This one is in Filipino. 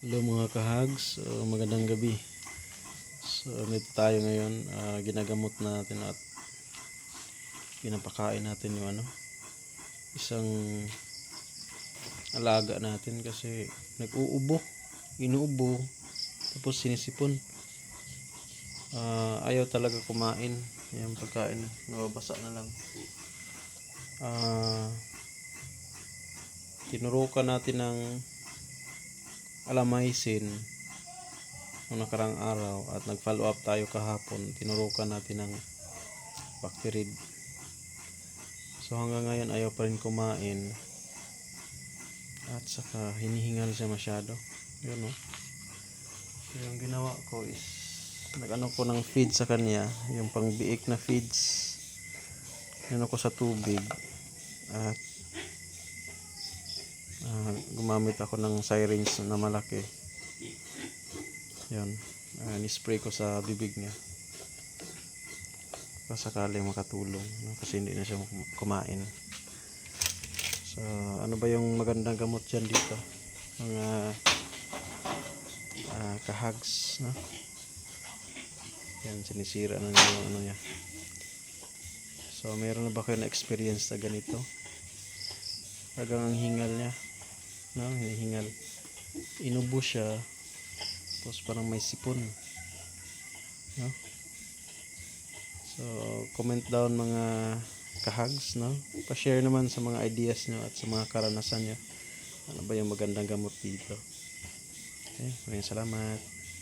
Hello mga kahags, so, magandang gabi. So nito tayo ngayon, ah, ginagamot natin at pinapakain natin yung ano, isang alaga natin kasi nag-uubo, inuubo, tapos sinisipon. Ah, ayaw talaga kumain, yung pagkain, nababasa na lang. Ah, tinurukan natin ng alamaisin nung nakarang araw at nag-follow up tayo kahapon tinurukan natin ng bacterid. So hanggang ngayon ayaw pa rin kumain. At saka hinihingal siya masyado. Yun no so, yung ginawa ko is nag-ano ko ng feed sa kanya yung pang biik na feeds. Yun ako sa tubig. At Ah, gumamit ako ng syringe na malaki. Yun. Uh, ni-spray ko sa bibig niya. Pasakali makatulong no? kasi hindi na siya kum- kumain. So ano ba yung magandang gamot dyan dito? Mga ah, kahags no? yan sinisira na yung ano niya. So meron na ba kayo na experience na ganito? Talagang ang hingal niya. Inubo siya. Tapos parang may sipon. No? So, comment down mga kahags, no? Pa-share naman sa mga ideas nyo at sa mga karanasan nyo. Ano ba yung magandang gamot dito? Okay, maraming salamat.